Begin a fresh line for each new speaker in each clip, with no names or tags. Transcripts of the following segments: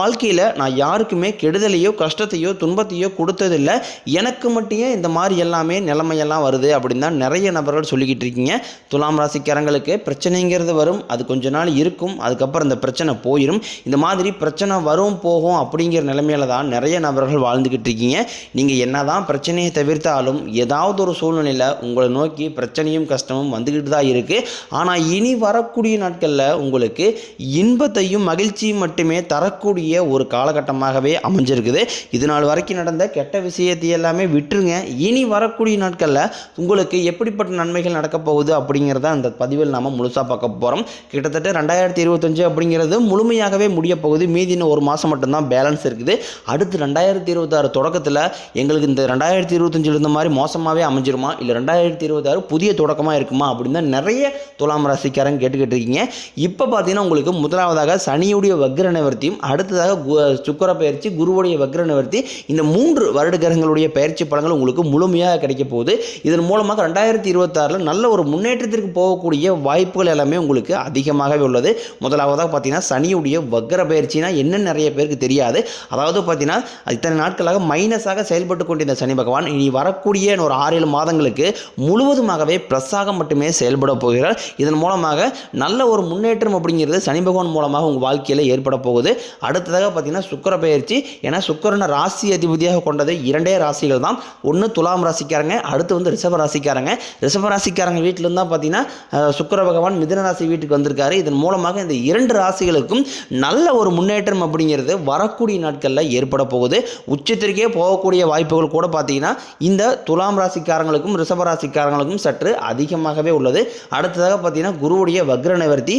வாழ்க்கையில் நான் யாருக்குமே கெடுதலையோ கஷ்டத்தையோ துன்பத்தையோ கொடுத்ததில்லை. எனக்கு மட்டும் இந்த மாதிரி எல்லாமே நிலைமையெல்லாம் வருது அப்படின்னு தான் நிறைய நபர்கள் சொல்லிக்கிட்டு இருக்கீங்க. துலாம் ராசிக்காரங்களுக்கு பிரச்சனைங்கிறது வரும் அது கொஞ்ச நாள் இருக்கும் அதுக்கப்புறம் இந்த பிரச்சனை போயிடும் இந்த மாதிரி பிரச்சனை வரும் போகும் அப்படிங்கிற நிலைமையில தான் நிறைய நபர்கள் வாழ்ந்துக்கிட்டு இருக்கீங்க. நீங்கள் என்னதான் பிரச்சனையை தவிர்த்தாலும் ஏதாவது ஒரு சூழ்நிலையில் உங்களை நோக்கி பிரச்சனையும் கஷ்டமும் வந்துக்கிட்டு தான் இருக்குது ஆனால் இனி வரக்கூடிய நாட்களில் உங்களுக்கு இன்பத்தையும் மகிழ்ச்சியும் மட்டுமே தரக்கூடிய ஒரு காலகட்டமாகவே அமைஞ்சிருக்குது. இது நாள் வரைக்கும் நடந்த கெட்ட விஷயத்தை எல்லாமே விட்டுருங்க. இனி வரக்கூடிய நாட்களில் உங்களுக்கு எப்படிப்பட்ட நன்மைகள் நடக்க போகுது அப்படிங்கிறத அந்த பதிவில் நாம் முழுசாக பார்க்க போகிறோம் கிட்டத்தட்ட ரெண்டாயிரத்தி இருபத்தஞ்சு அப்படிங்கிறது முழுமையாகவே முடிய போகுது. மீதி இன்னும் ஒரு மாதம் மட்டும்தான் பேலன்ஸ் இருக்குது. அடுத்து ரெண்டாயிரத்தி இருபத்தாறு தொடக்கத்தில் எங்களுக்கு இந்த ரெண்டாயிரத்தி இருபத்தஞ்சில் இருந்த மாதிரி மோசமாகவே அமைஞ்சிருமா? இல்லை ரெண்டாயிரத்தி இருபத்தாறு புதிய தொடக்கமாக இருக்குமா? அப்படின்னு தான் நிறைய துலாம் ராசிக்காரங்க கேட்டுக்கிட்டு இருக்கீங்க. இப்போ பார்த்தீங்கன்னா உங்களுக்கு முதலாவதாக சனியுடைய வக்ர நிவர்த்தியும் அடுத்ததாக கு- பயிற்சி குருவுடைய வக்ர நிவர்த்தி இந்த மூன்று வருட கிரகங்களுடைய பயிற்சி பலங்கள் உங்களுக்கு முழுமையாக கிடைக்க போகுது. இதன் மூலமாக ரெண்டாயிரத்தி இருபத்தாறில் நல்ல ஒரு முன்னேற்றத்திற்கு போகக்கூடிய வாய்ப்புகள் எல்லாமே உங்களுக்கு அதிகமாகவே உள்ளது. முதலாவதாக பார்த்தீங்கன்னா சனியுடைய வக்ர பயிற்சினா என்னன்னு நிறைய பேருக்கு தெரியாது. அதாவது பார்த்தீங்கன்னா இத்தனை நாட்களாக மைனஸாக செயல்பட்டு கொண்டிருந்த சனி பகவான் இனி வரக்கூடிய ஒரு ஆறு ஏழு மாதங்களுக்கு முழுவதுமாகவே ப்ளஸ்ஸாக மட்டுமே செயல்பட போகிறார். இதன் மூலமாக நல்ல ஒரு முன்னேற்றம் அப்படிங்கிறது சனி பகவான் மூலமாக உங்கள் வாழ்க்கையில் ஏற்பட போகுது. அடுத்ததாக பார்த்தீங்கன்னா சுக்கர பயிற்சி. ஏன்னா சுக்கரனை ராசி அதிபதியாக கொண்டது இரண்டே ராசிகள் தான். ஒன்று துலாம் ராசிக்காரங்க அடுத்து வந்து ரிஷப ராசிக்காரங்க. ரிஷப ராசிக்காரங்க வீட்டில் தான் பார்த்தீங்கன்னா சுக்கர பகவான் மிதன ராசி வீட்டுக்கு வந்திருக்காரு. இதன் மூலமாக இந்த இரண்டு ராசிகளுக்கும் நல்ல ஒரு முன்னேற்றம் அப்படிங்கிறது வரக்கூடிய நாட்களில் ஏற்பட போகுது. உச்சத்திற்கே போகக்கூடிய வாய்ப்புகள் கூட பார்த்தீங்கன்னா இந்த துலாம் ராசிக்காரங்களுக்கும் ரிஷப ராசிக்காரங்களுக்கும் சற்று அதிகமாகவே உள்ளது. அடுத்ததாக பார்த்தீங்கன்னா குருவுடைய வக்ர நிவர்த்தி.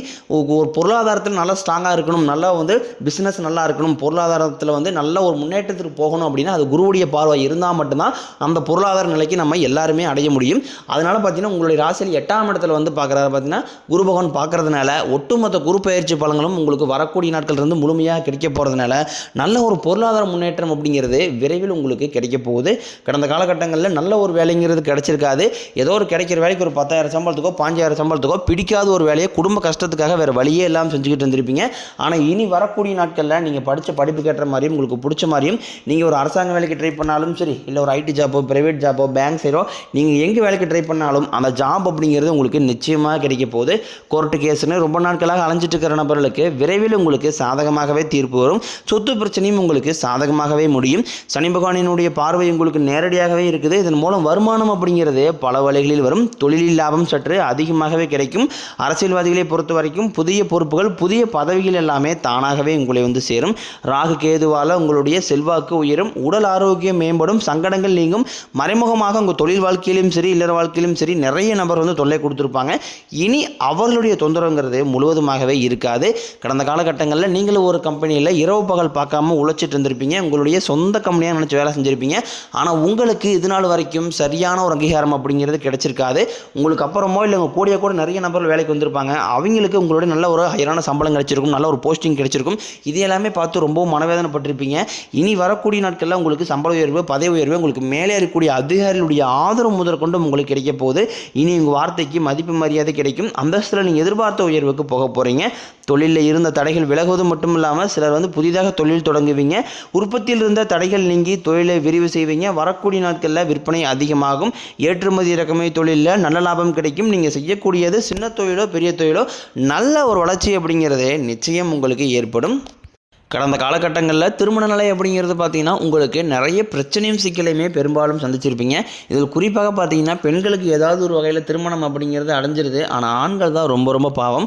ஒரு பொருளாதாரத்தில் நல்லா ஸ்ட்ராங்காக இருக்கணும். நல்லா வந்து பிஸ்னஸ் நல்லா இருக்கணும் பொருளாதாரத்தில் வந்து நல்ல ஒரு முன்னேற்றத்திற்கு போகணும் அப்படின்னா அது குருவுடைய பார்வை இருந்தால் மட்டும்தான் அந்த பொருளாதார நிலைக்கு நம்ம எல்லாருமே அடைய முடியும். அதனால் பார்த்தீங்கன்னா உங்களுடைய ராசியில் எட்டாம் இடத்துல வந்து பார்க்குறது பார்த்தீங்கன்னா குரு பகவான் பார்க்கறதுனால ஒட்டுமொத்த குரு பயிற்சி பலங்களும் உங்களுக்கு வரக்கூடிய நாட்கள் இருந்து முழுமையாக கிடைக்க போகிறதுனால நல்ல ஒரு பொருளாதார முன்னேற்றம் அப்படிங்கிறது விரைவில் உங்களுக்கு கிடைக்க போகுது. கடந்த காலகட்டங்களில் நல்ல ஒரு வேலைங்கிறது கிடைச்சிருக்காது. ஏதோ ஒரு கிடைக்கிற வேலைக்கு ஒரு பத்தாயிரம் சம்பளத்துக்கோ பாஞ்சாயிரம் சம்பளத்துக்கோ பிடிக்காத ஒரு வேலையை குடும்ப கஷ்டத்துக்காக வேறு வழியே இல்லாமல் செஞ்சுக்கிட்டு இருந்திருப்பீங்க. ஆனால் இனி வரக்கூடிய நாட்களில் இல்லை நீங்கள் படித்த படிப்பு கேட்ட மாதிரியும் உங்களுக்கு பிடிச்ச மாதிரியும் நீங்கள் ஒரு அரசாங்க வேலைக்கு ட்ரை பண்ணாலும் சரி இல்லை ஒரு ஐடி ஜாப்போ ப்ரைவேட் ஜாப்போ பேங்க் சைடோ நீங்கள் எங்கே வேலைக்கு ட்ரை பண்ணாலும் அந்த ஜாப் அப்படிங்கிறது உங்களுக்கு நிச்சயமாக கிடைக்க போகுது. கோர்ட்டு கேஸ்னு ரொம்ப நாட்களாக அலைஞ்சிட்டு இருக்கிற நபர்களுக்கு விரைவில் உங்களுக்கு சாதகமாகவே தீர்ப்பு வரும். சொத்து பிரச்சனையும் உங்களுக்கு சாதகமாகவே முடியும். சனி பகவானினுடைய பார்வை உங்களுக்கு நேரடியாகவே இருக்குது. இதன் மூலம் வருமானம் அப்படிங்கிறது பல வழிகளில் வரும். தொழிலில் லாபம் சற்று அதிகமாகவே கிடைக்கும். அரசியல்வாதிகளை பொறுத்த வரைக்கும் புதிய பொறுப்புகள் புதிய பதவிகள் எல்லாமே தானாகவே உங்களை வந்து சேரும். ராகு கேதுவால் உங்களுடைய செல்வாக்கு உயரும். உடல் ஆரோக்கியம் மேம்படும். சங்கடங்கள் நீங்கும். மறைமுகமாக உங்கள் தொழில் வாழ்க்கையிலும் சரி இல்லற வாழ்க்கையிலும் சரி நிறைய நபர் வந்து தொல்லை கொடுத்துருப்பாங்க. இனி அவர்களுடைய தொந்தரவுங்கிறது முழுவதுமாகவே இருக்காது. கடந்த காலகட்டங்களில் நீங்களும் ஒரு கம்பெனியில் இரவு பகல் பார்க்காம உழைச்சிட்டு இருந்திருப்பீங்க. உங்களுடைய சொந்த கம்பெனியாக நினச்சி வேலை செஞ்சுருப்பீங்க. ஆனால் உங்களுக்கு இது நாள் வரைக்கும் சரியான ஒரு அங்கீகாரம் அப்படிங்கிறது கிடைச்சிருக்காது. உங்களுக்கு அப்புறமோ இல்லை உங்கள் கூடிய கூட நிறைய நபர்கள் வேலைக்கு வந்திருப்பாங்க. அவங்களுக்கு உங்களுடைய நல்ல ஒரு ஹையரான சம்பளம் கிடைச்சிருக்கும். நல்ல ஒரு போஸ்டிங் கிடைச்சிருக்கும். இதே எல்லாமே பார்த்து ரொம்ப மனவேதனைப்பட்டிருப்பீங்க. இனி வரக்கூடிய நாட்களில் உங்களுக்கு சம்பள உயர்வு பதவி உயர்வு உங்களுக்கு மேலே இருக்கக்கூடிய அதிகாரிகளுடைய ஆதரவு முதற்கொண்டு உங்களுக்கு கிடைக்க போகுது. இனி உங்கள் வார்த்தைக்கு மதிப்பு மரியாதை கிடைக்கும். அந்தஸ்தில் நீங்கள் எதிர்பார்த்த உயர்வுக்கு போக போகிறீங்க தொழிலில் இருந்த தடைகள் விலகுவது மட்டும் இல்லாமல் சிலர் வந்து புதிதாக தொழில் தொடங்குவீங்க. உற்பத்தியில் இருந்த தடைகள் நீங்கி தொழிலை விரிவு செய்வீங்க. வரக்கூடிய நாட்களில் விற்பனை அதிகமாகும். ஏற்றுமதி இறக்குமதி தொழிலில் நல்ல லாபம் கிடைக்கும். நீங்கள் செய்யக்கூடியது சின்ன தொழிலோ பெரிய தொழிலோ நல்ல ஒரு வளர்ச்சி அப்படிங்கிறதே நிச்சயம் உங்களுக்கு ஏற்படும். கடந்த காலகட்டங்களில் திருமண நிலை அப்படிங்கிறது பார்த்தீங்கன்னா உங்களுக்கு நிறைய பிரச்சனையும் சிக்கலையுமே பெரும்பாலும் சந்திச்சிருப்பீங்க. இதில் குறிப்பாக பார்த்தீங்கன்னா பெண்களுக்கு ஏதாவது ஒரு வகையில் திருமணம் அப்படிங்கிறது அடைஞ்சிருது. ஆனால் ஆண்கள் தான் ரொம்ப ரொம்ப பாவம்.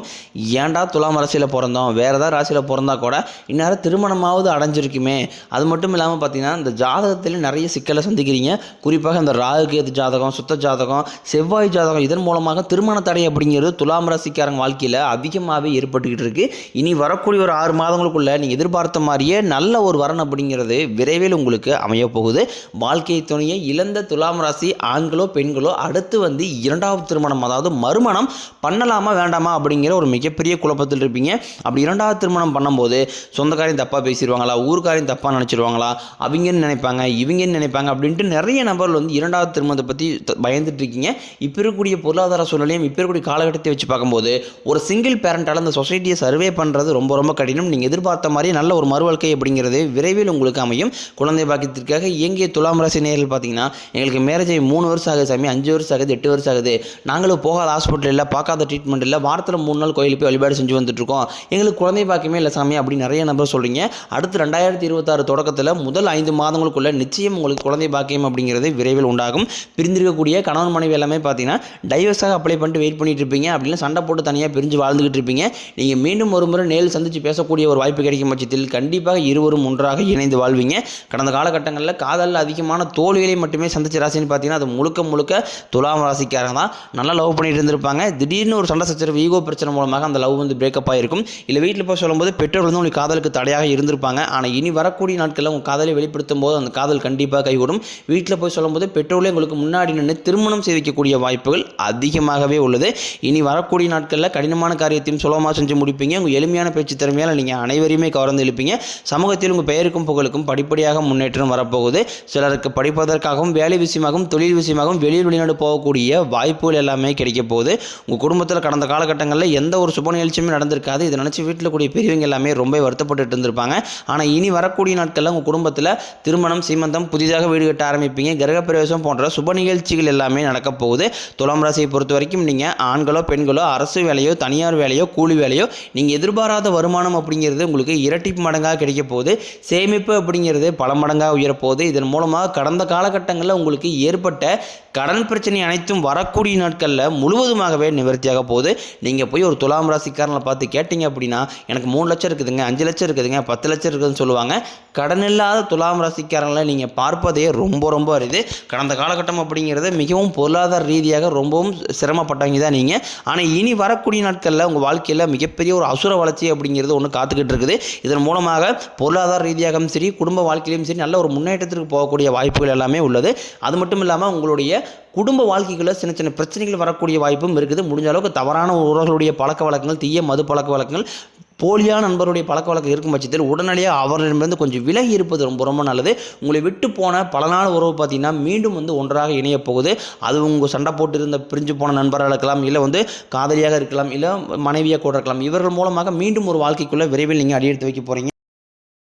ஏன்டா துலாம் ராசியில் பிறந்தோம்? வேறு ஏதாவது ராசியில் பிறந்தா கூட இந்நேரம் திருமணமாவது அடைஞ்சிருக்குமே. அது மட்டும் இல்லாமல் பார்த்தீங்கன்னா இந்த ஜாதகத்தில் நிறைய சிக்கலை சந்திக்கிறீங்க. குறிப்பாக இந்த ராகுகேது ஜாதகம் சுத்த ஜாதகம் செவ்வாய் ஜாதகம் இதன் மூலமாக திருமண தடை அப்படிங்கிறது துலாம் ராசிக்காரங்க வாழ்க்கையில் அதிகமாகவே ஏற்பட்டுக்கிட்டு இருக்குது இனி வரக்கூடிய ஒரு ஆறு மாதங்களுக்குள்ள நீங்கள் எதிர்பார்த்த மாதிரியே நல்ல ஒரு வரன் அப்படிங்கிறது விரைவில் உங்களுக்கு அமையப் போகுது. வாழ்க்கை துணையை இழந்த துலாம் ராசி ஆண்களோ பெண்களோ அடுத்து வந்து இரண்டாவது திருமணம் அதாவது மறுமணம் பண்ணலாமா வேண்டாமா அப்படிங்கிற ஒரு மிகப்பெரிய குழப்பத்தில் இருப்பீங்க. அப்படி இரண்டாவது திருமணம் பண்ணும்போது சொந்தக்காரையும் தப்பாக பேசிடுவாங்களா ஊருக்காரையும் தப்பாக நினச்சிருவாங்களா அவங்கன்னு நினைப்பாங்க இவங்கன்னு நினைப்பாங்க அப்படின்ட்டு நிறைய நபர்கள் வந்து இரண்டாவது திருமணத்தை பற்றி த- பயந்துட்டு இருக்கீங்க. இப்போ இருக்கக்கூடிய பொருளாதார சூழ்நிலையும் இப்போ இருக்கக்கூடிய காலகட்டத்தை வச்சு பார்க்கும்போது ஒரு சிங்கிள் பேரண்டால் அந்த சொசைட்டியை சர்வே பண்ணுறது ரொம்ப ரொம்ப கடினம். நீங்கள் எதிர்பார்த்த மாதிரி நல்ல ஒரு மறுவாழ்க்கை அப்படிங்கிறது விரைவில் உங்களுக்கு அமையும். குழந்தை பாக்கியத்திற்காக இயங்கிய துலாம் ராசி நேரில் பார்த்தீங்கன்னா எங்களுக்கு மேரேஜ் ஆகி மூணு வருஷம் ஆகுது சாமி அஞ்சு வருஷம் ஆகுது எட்டு வருஷம் ஆகுது. நாங்களும் போகாத ஹாஸ்பிட்டல் இல்லை பார்க்காத ட்ரீட்மெண்ட் இல்லை வாரத்தில் மூணு நாள் கோயிலுக்கு போய் வழிபாடு செஞ்சு வந்துட்டுருக்கோம். எங்களுக்கு குழந்தை பாக்கியமே இல்லை சாமி அப்படி நிறைய நபர் சொல்கிறீங்க அடுத்து ரெண்டாயிரத்தி இருபத்தாறு தொடக்கத்தில் முதல் ஐந்து மாதங்களுக்குள்ள நிச்சயம் உங்களுக்கு குழந்தை பாக்கியம் அப்படிங்கிறது விரைவில் உண்டாகும். பிரிந்திருக்கக்கூடிய கணவன் மனைவி எல்லாமே பார்த்தீங்கன்னா டைவர்ஸாக அப்ளை பண்ணிட்டு வெயிட் பண்ணிட்டு இருப்பீங்க. அப்படின்னா சண்டை போட்டு தனியாக பிரிஞ்சு வாழ்ந்துகிட்டு இருப்பீங்க. நீங்கள் மீண்டும் ஒரு முறை நேரில் சந்தித்து பேசக்கூடிய ஒரு வாய்ப்பு கிடைக்கும் பட்சத்தில் கண்டிப்பாக இருவரும் ஒன்றாக இணைந்து வாழ்வீங்க. கடந்த காலகட்டங்களில் காதலில் அதிகமான தோல்விகளை மட்டுமே சந்திச்ச ராசின்னு பார்த்தீங்கன்னா அது முழுக்க முழுக்க துலாம் ராசிக்காரங்க தான். நல்லா லவ் பண்ணிட்டு இருந்திருப்பாங்க. திடீர்னு ஒரு சண்டை சச்சரவு ஈகோ பிரச்சனை மூலமாக அந்த லவ் வந்து பிரேக்கப் ஆகிருக்கும் இல்லை வீட்டில் போய் சொல்லும்போது பெற்றோர் வந்து உங்களுக்கு காதலுக்கு தடையாக இருந்திருப்பாங்க. ஆனால் இனி வரக்கூடிய நாட்களில் உங்கள் காதலை வெளிப்படுத்தும் போது அந்த காதல் கண்டிப்பாக கைகூடும். வீட்டில் போய் சொல்லும்போது பெற்றோர்களே உங்களுக்கு முன்னாடி நின்று திருமணம் செய்து வைக்கக்கூடிய வாய்ப்புகள் அதிகமாகவே உள்ளது. இனி வரக்கூடிய நாட்களில் கடினமான காரியத்தையும் சுலபமாக செஞ்சு முடிப்பீங்க. உங்கள் எளிமையான பேச்சு திறமையால் நீங்கள் அனைவரையுமே கவர்ந்து எழுப்பீங்க சமூகத்தில் உங்கள் பெயருக்கும் புகழுக்கும் படிப்படியாக முன்னேற்றம் வரப்போகுது. சிலருக்கு படிப்பதற்காகவும் வேலை விஷயமாகவும் தொழில் விஷயமாகவும் வெளியில் வெளிநாடு போகக்கூடிய வாய்ப்புகள் எல்லாமே கிடைக்க போகுது. உங்கள் குடும்பத்தில் கடந்த காலகட்டங்களில் எந்த ஒரு சுப நிகழ்ச்சியுமே நடந்திருக்காது. இதை நினச்சி வீட்டில் கூடிய பெரியவங்க எல்லாமே ரொம்ப வருத்தப்பட்டு இருந்திருப்பாங்க. ஆனால் இனி வரக்கூடிய நாட்களில் உங்கள் குடும்பத்தில் திருமணம் சீமந்தம் புதிதாக வீடு கட்ட ஆரம்பிப்பீங்க. கிரகப்பிரவேசம் போன்ற சுப நிகழ்ச்சிகள் எல்லாமே நடக்க போகுது. துலாம் ராசியை பொறுத்த வரைக்கும் நீங்கள் ஆண்களோ பெண்களோ அரசு வேலையோ தனியார் வேலையோ கூலி வேலையோ நீங்கள் எதிர்பாராத வருமானம் அப்படிங்கிறது உங்களுக்கு இரட்டிப்பு மடங்காக கிடைக்க போகுது சேமிப்பு அப்படிங்கிறது பல மடங்காக உயரப்போகுது. இதன் மூலமாக கடந்த காலகட்டங்களில் உங்களுக்கு ஏற்பட்ட கடன் பிரச்சனை அனைத்தும் வரக்கூடிய நாட்களில் முழுவதுமாகவே நிவர்த்தியாக போகுது. நீங்கள் போய் ஒரு துலாம் ராசிக்காரனை பார்த்து கேட்டீங்க அப்படின்னா எனக்கு மூணு லட்சம் இருக்குதுங்க அஞ்சு லட்சம் இருக்குதுங்க பத்து லட்சம் இருக்குதுன்னு சொல்லுவாங்க. கடன் இல்லாத துலாம் ராசிக்காரங்களை நீங்கள் பார்ப்பதே ரொம்ப ரொம்ப அரிது. கடந்த காலகட்டம் அப்படிங்கிறது மிகவும் பொருளாதார ரீதியாக ரொம்பவும் சிரமப்பட்டவங்க தான் நீங்கள் ஆனால் இனி வரக்கூடிய நாட்களில் உங்கள் வாழ்க்கையில் மிகப்பெரிய ஒரு அசுர வளர்ச்சி அப்படிங்கிறது ஒன்று காத்துக்கிட்டு இருக்குது. இதில் இதன் மூலமாக பொருளாதார ரீதியாகவும் சரி குடும்ப வாழ்க்கையிலும் சரி நல்ல ஒரு முன்னேற்றத்திற்கு போகக்கூடிய வாய்ப்புகள் எல்லாமே உள்ளது. அது மட்டும் இல்லாமல் உங்களுடைய குடும்ப வாழ்க்கைகளில் சின்ன சின்ன பிரச்சனைகள் வரக்கூடிய வாய்ப்பும் இருக்குது. முடிஞ்ச அளவுக்கு தவறான உறவுகளுடைய பழக்க வழக்கங்கள் தீய மது பழக்க வழக்கங்கள் போலியான நண்பருடைய பழக்க வழக்கம் இருக்கும் பட்சத்தில் உடனடியாக அவர்களிடமிருந்து கொஞ்சம் விலகி இருப்பது ரொம்ப ரொம்ப நல்லது. உங்களை விட்டு போன பல நாள் உறவு பார்த்தீங்கன்னா மீண்டும் வந்து ஒன்றாக இணைய போகுது. அது உங்கள் சண்டை போட்டு இருந்த பிரிஞ்சு போன நண்பராக இருக்கலாம் இல்லை வந்து காதலியாக இருக்கலாம் இல்லை மனைவியாக கூட இருக்கலாம். இவர்கள் மூலமாக மீண்டும் ஒரு வாழ்க்கைக்குள்ளே விரைவில் நீங்கள் அடியெடுத்து வைக்க போகிறீங்க